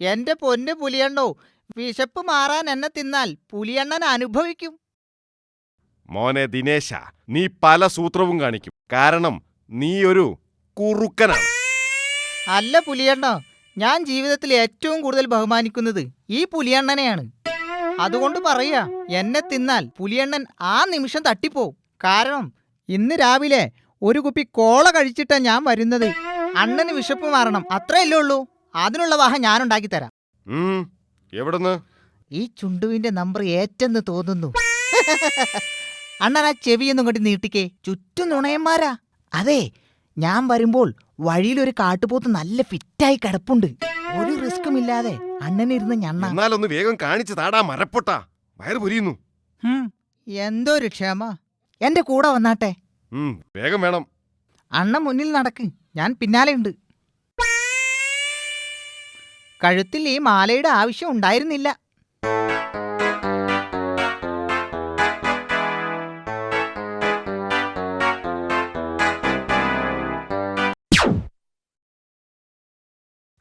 എന്റെ പൊന്ന് പുലിയണ്ണോ വിശപ്പ് മാറാൻ എന്നെ തിന്നാൽ പുലിയണ്ണൻ അനുഭവിക്കും. മോനെ ദിനേശ നീ പല സൂത്രവും കാണിക്കും. കാരണം നീ ഒരു കുറുക്കനാണ്. അല്ല പുലിയണ്ണോ ഞാൻ ജീവിതത്തിൽ ഏറ്റവും കൂടുതൽ ബഹുമാനിക്കുന്നത് ഈ പുലിയണ്ണനെയാണ്. അതുകൊണ്ട് പറയാ എന്നെ തിന്നാൽ പുലിയണ്ണൻ ആ നിമിഷം തട്ടിപ്പോവും കാരണം ഇന്ന് രാവിലെ ഒരു കുപ്പി കോള കഴിച്ചിട്ടാ ഞാൻ വരുന്നത്. അണ്ണന് വിശപ്പ് മാറണം അത്രയല്ലേ ഉള്ളൂ. അതിനുള്ള വാഹ ഞാനുണ്ടാക്കി തരാം. എവിടെന്ന്? ഈ ചുണ്ടുവിന്റെ നമ്പർ ഏറ്റെന്ന് തോന്നുന്നു. അണ്ണൻ ആ ചെവിയൊന്നും കൊണ്ട് നീട്ടിക്കേ. ചുറ്റും നുണയന്മാരാ. അതെ ഞാൻ വരുമ്പോൾ വഴിയിലൊരു കാട്ടുപോത്ത് നല്ല ഫിറ്റായി കിടപ്പുണ്ട്. ഒരു റിസ്ക്കും ഇല്ലാതെ അണ്ണനിരുന്ന് ഞണ്ണ. എന്നാലൊന്ന് വേഗം കാണിച്ചു താടാ മരപ്പൊട്ട. വയറ് പൊരിയുന്നു. എന്തോ ഒരു ക്ഷമ. എന്റെ കൂടെ വന്നാട്ടെ. വേഗം വേണം. അണ്ണ മുന്നിൽ നടക്ക്. ഞാൻ പിന്നാലെയുണ്ട് കഴുത്തിൽ ഈ മാലയുടെ ആവശ്യം ഉണ്ടായിരുന്നില്ല.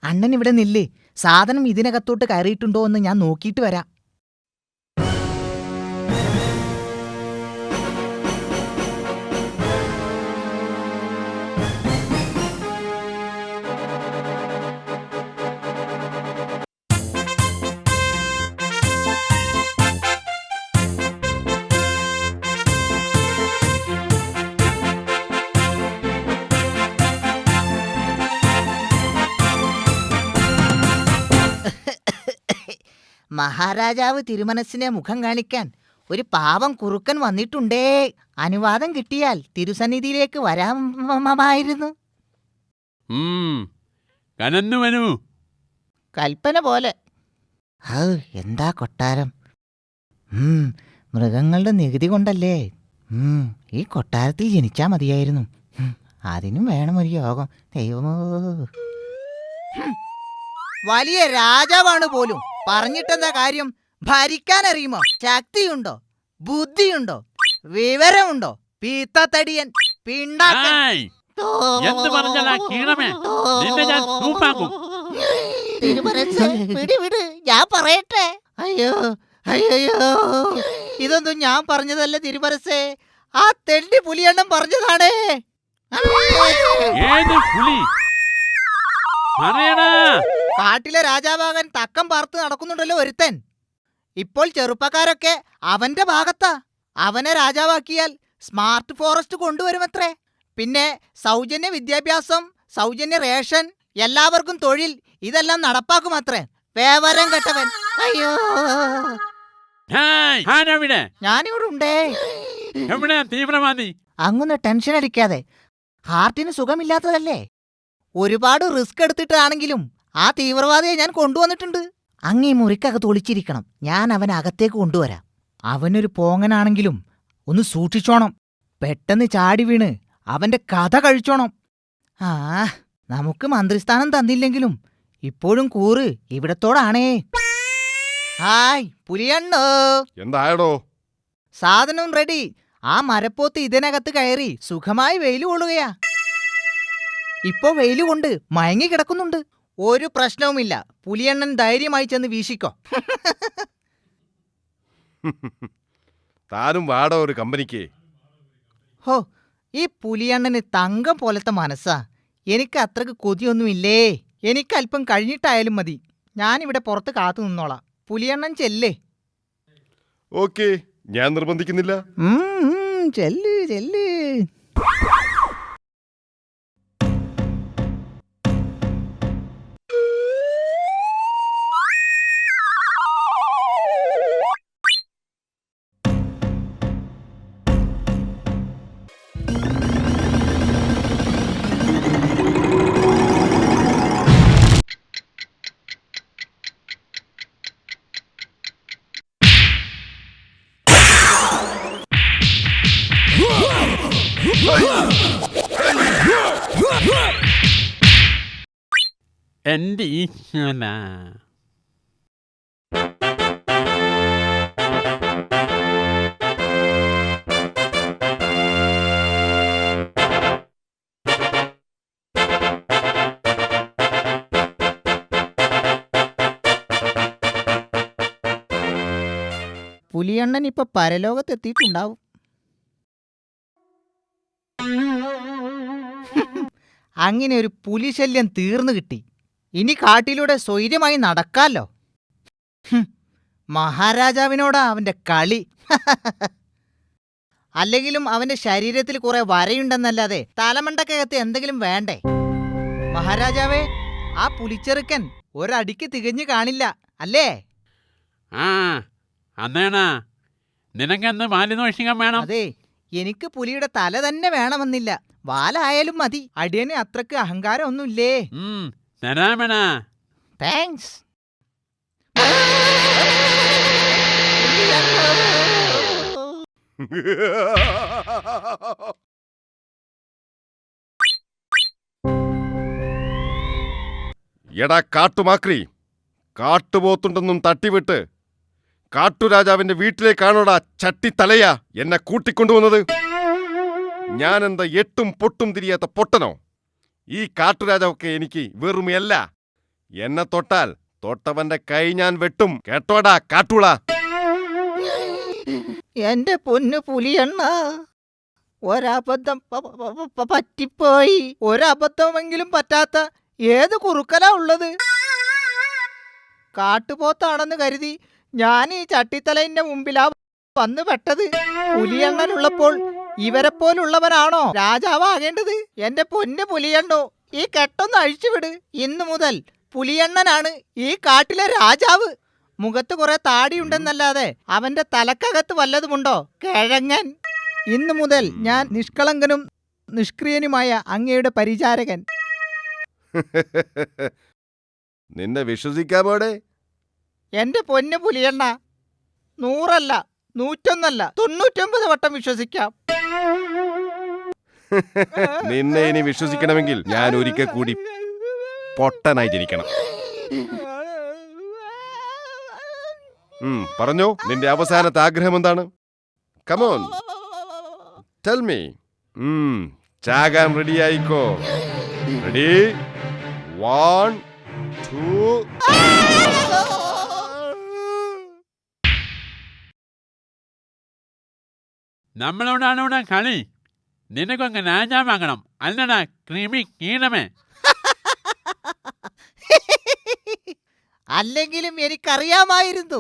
അണ്ണൻ ഇവിടെ നില്ലേ. സാധനം ഇതിനകത്തോട്ട് കയറിയിട്ടുണ്ടോ എന്ന് ഞാൻ നോക്കിയിട്ട് വരാം. മഹാരാജാവ് തിരുമനസിനെ മുഖം കാണിക്കാൻ ഒരു പാവം കുറുക്കൻ വന്നിട്ടുണ്ടേ. അനുവാദം കിട്ടിയാൽ തിരുസന്നിധിയിലേക്ക് വരാമായിരുന്നു. കൽപ്പന പോലെ. ഹൗ, എന്താ കൊട്ടാരം? മൃഗങ്ങളുടെ നികുതി കൊണ്ടല്ലേ? ഈ കൊട്ടാരത്തിൽ ജനിച്ചാ മതിയായിരുന്നു. അതിനും വേണം ഒരു യോഗം. ദൈവമോ. വലിയ രാജാവാണ് പോലും. പറഞ്ഞിട്ടെന്താ കാര്യം? ഭരിക്കാൻ അറിയുമോ ശക്തിയുണ്ടോ? ബുദ്ധിയുണ്ടോ? വിവരമുണ്ടോ? പീത്തത്തടിയൻ പിണ്ടാക്കൻ. ആയ് എന്ത് പറഞ്ഞടാ കീണമേ നിന്നെ ഞാൻ സൂപ്പാക്കും. തിരുമനസ് വിട് വിട്. ഞാൻ പറയട്ടെ. അയ്യോ അയ്യോ ഇതൊന്നും ഞാൻ പറഞ്ഞതല്ല തിരുമനസേ ആ തെണ്ടി പുലിയണ്ണം പറഞ്ഞതാണേ. ഏത് പുലി? കാട്ടിലെ രാജാവാകാൻ തക്കം പാർത്ത് നടക്കുന്നുണ്ടല്ലോ ഒരുത്തൻ. ഇപ്പോൾ ചെറുപ്പക്കാരൊക്കെ അവന്റെ ഭാഗത്താ. അവനെ രാജാവാക്കിയാൽ സ്മാർട്ട് ഫോറസ്റ്റ് കൊണ്ടുവരുമത്രേ. പിന്നെ സൗജന്യ വിദ്യാഭ്യാസം സൗജന്യ റേഷൻ എല്ലാവർക്കും തൊഴിൽ ഇതെല്ലാം നടപ്പാക്കുമത്രേ. വേവരം കെട്ടവൻ. അയ്യോ. ഞാനിവിടെ ഉണ്ടേ എവിടെ തീവ്രവാദി. അങ്ങൊന്ന് ടെൻഷൻ അടിക്കാതെ. ഹാർട്ടിന് സുഖമില്ലാത്തതല്ലേ? ഒരുപാട് റിസ്ക് എടുത്തിട്ടാണെങ്കിലും ആ തീവ്രവാദിയെ ഞാൻ കൊണ്ടുവന്നിട്ടുണ്ട്. അങ്ങീ മുറിക്കകത്ത് ഒളിച്ചിരിക്കണം. ഞാൻ അവനെ അകത്തേക്ക് കൊണ്ടുവരാം. അവനൊരു പോങ്ങനാണെങ്കിലും ഒന്ന് സൂക്ഷിച്ചോണം. പെട്ടെന്ന് ചാടി വീണ് അവന്റെ കഥ കഴിച്ചോണം. ആ നമുക്ക് മന്ത്രിസ്ഥാനം തന്നില്ലെങ്കിലും ഇപ്പോഴും കൂറ് ഇവിടത്തോടാണേ. ഹായ് പുലിയണ്ണോ. എന്തായടോ? സാധനം റെഡി ആ മരപ്പോത്ത് ഇതിനകത്ത് കയറി സുഖമായി വെയിൽ കൊള്ളുകയാ. ഇപ്പോ വെയിലുകൊണ്ട് മയങ്ങി കിടക്കുന്നുണ്ട്. ഒരു പ്രശ്നവുമില്ല. പുലിയണ്ണൻ ധൈര്യമായി ചെന്ന് വീശിക്കോ. താനും വാടോ ഒരു കമ്പനിക്ക്. ഹോ ഈ പുലിയണ്ണന് തങ്കം പോലത്തെ മനസ്സാ. എനിക്ക് അത്രയ്ക്ക് കൊതിയൊന്നുമില്ലേ? എനിക്ക് അല്പം കഴിഞ്ഞിട്ടായാലും മതി. ഞാനിവിടെ പുറത്ത് കാത്തു നിന്നോളാം. പുലിയണ്ണൻ ചെല്ലേ? ഓക്കേ ഞാൻ നിർബന്ധിക്കുന്നില്ല. ചെല്ല് ചെല്ല്. എന്റെ ഈശ്വര പുലിയണ്ണൻ ഇപ്പൊ പരലോകത്തെത്തിയിട്ടുണ്ടാവും. അങ്ങനെ ഒരു പുലിശല്യം തീർന്നു കിട്ടി. ഇനി കാട്ടിലൂടെ സ്വൈര്യമായി നടക്കാലോ? മഹാരാജാവിനോടാ അവന്റെ കളി. അല്ലെങ്കിലും അവന്റെ ശരീരത്തിൽ കുറെ വരയുണ്ടെന്നല്ലാതെ തലമണ്ടക്കകത്ത് എന്തെങ്കിലും വേണ്ടേ? മഹാരാജാവേ ആ പുലിച്ചെറുക്കൻ ഒരടിക്ക് തികഞ്ഞു കാണില്ല അല്ലേ? ആ അന്നേണാ. നിനക്കെന്ന് മാലിന്വേഷിക്കാൻ വേണം? അതെ എനിക്ക് പുലിയുടെ തല തന്നെ വേണമെന്നില്ല. വാലായാലും മതി. അടിയന് അത്രയ്ക്ക് അഹങ്കാരമൊന്നുമില്ലേ Thanks. താങ്ക്സ് എടാ കാട്ടുമാക്രി കാട്ടുപോത്തുണ്ടെന്നും തട്ടിവിട്ട് കാട്ടുരാജാവിന്റെ വീട്ടിലേക്കാണോടാ ചട്ടിത്തലയാ എന്നെ കൂട്ടിക്കൊണ്ടുവന്നത്? ഞാനെന്താ എന്താ എട്ടും പൊട്ടും തിരിയാത്ത പൊട്ടനോ? ഈ കാട്ടുരാജാവൊക്കെ എനിക്ക് വെറുമയല്ല. എന്നെ തൊട്ടാൽ തൊട്ടവന്റെ കൈ ഞാൻ വെട്ടും. കേട്ടോടാ കാട്ടുള. എന്റെ പൊന്നു പുലിയണ്ണ ഒരബദ്ധം പറ്റിപ്പോയി. ഒരബദ്ധമെങ്കിലും പറ്റാത്ത ഏത് കുറുക്കലാ ഉള്ളത്? കാട്ടുപോത്താണെന്ന് കരുതി ഞാൻ ഈ ചട്ടിത്തലയിന്റെ മുമ്പിലാ വന്നു പെട്ടത് പുലിയണ്ണനുള്ളപ്പോൾ ഇവരെ പോലുള്ളവരാണോ രാജാവാകേണ്ടത്? എന്റെ പൊന്ന് പുലിയണ്ണോ ഈ കെട്ടൊന്ന് അഴിച്ചുവിട്. ഇന്നു മുതൽ പുലിയണ്ണനാണ് ഈ കാട്ടിലെ രാജാവ്. മുഖത്ത് കുറെ താടിയുണ്ടെന്നല്ലാതെ അവന്റെ തലക്കകത്ത് വല്ലതുമുണ്ടോ? കിഴങ്ങൻ. ഇന്നു മുതൽ ഞാൻ നിഷ്കളങ്കനും നിഷ്ക്രിയനുമായ അങ്ങയുടെ പരിചാരകൻ. നിന്നെ വിശ്വസിക്കാമോടെ? എന്റെ പൊന്നു പുലിയണ്ണ നൂറല്ല നൂറ്റൊന്നല്ല തൊണ്ണൂറ്റൊമ്പത് വട്ടം വിശ്വസിക്കാം. നിന്നെ ഇനി വിശ്വസിക്കണമെങ്കിൽ ഞാൻ ഒരിക്കൽ കൂടി പൊട്ടനായി ജനിക്കണം. പറഞ്ഞോ നിന്റെ അവസാനത്തെ ആഗ്രഹം എന്താണ്? കമോൺ ടെൽ മീ ചാകാൻ റെഡി ആയിക്കോ. റെഡി വൺ ടു നമ്മളോടാണ് ഇവിടെ കളി? നിനക്കൊക്കെ വാങ്ങണം. അല്ലടാ ക്രിമി കീണമേ അല്ലെങ്കിലും എനിക്കറിയാമായിരുന്നു.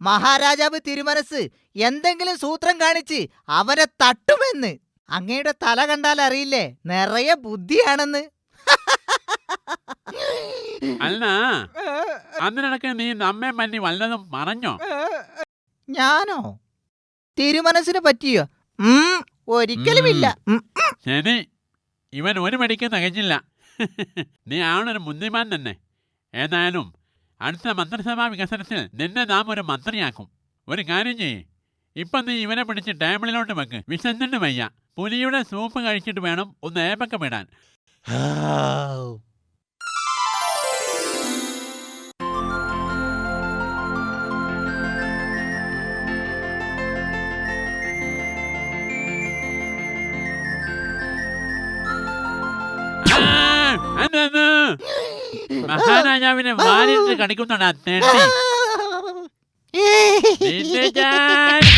മഹാരാജാവ് തിരുമനസ് എന്തെങ്കിലും സൂത്രം കാണിച്ച് അവനെ തട്ടുമെന്ന്. അങ്ങയുടെ തല കണ്ടാൽ അറിയില്ലേ? നിറയെ ബുദ്ധിയാണെന്ന്. അല്ല അതിനിടയ്ക്ക് നീ നമ്മെ പറ്റി വല്ലതും പറഞ്ഞോ ഞാനോ? തിരുമനസിനെ പറ്റിയോ? ഒരിക്കലുമില്ല. ശരി. ഇവൻ ഒരു മടിക്ക് തികഞ്ഞില്ല നീ ആണൊരു മുന്തിമാൻ തന്നെ. ഏതായാലും അടുത്ത മന്ത്രിസഭാ വികസനത്തിൽ നിന്നെ നാം ഒരു മന്ത്രിയാക്കും. ഒരു കാര്യം ചെയ്യ്. ഇപ്പം നീ ഇവനെ പിടിച്ച് ടേബിളിലോട്ട് വെക്ക്. വിശന്നിട്ട് വയ്യ. പുലിയുടെ സൂപ്പ് കഴിച്ചിട്ട് വേണം ഒന്ന് ഏപ്പൊക്കെ വിടാൻ. മഹാരാജാവിനെ വാലിട്ട് കണിക്കുന്നതാണ് ഞാൻ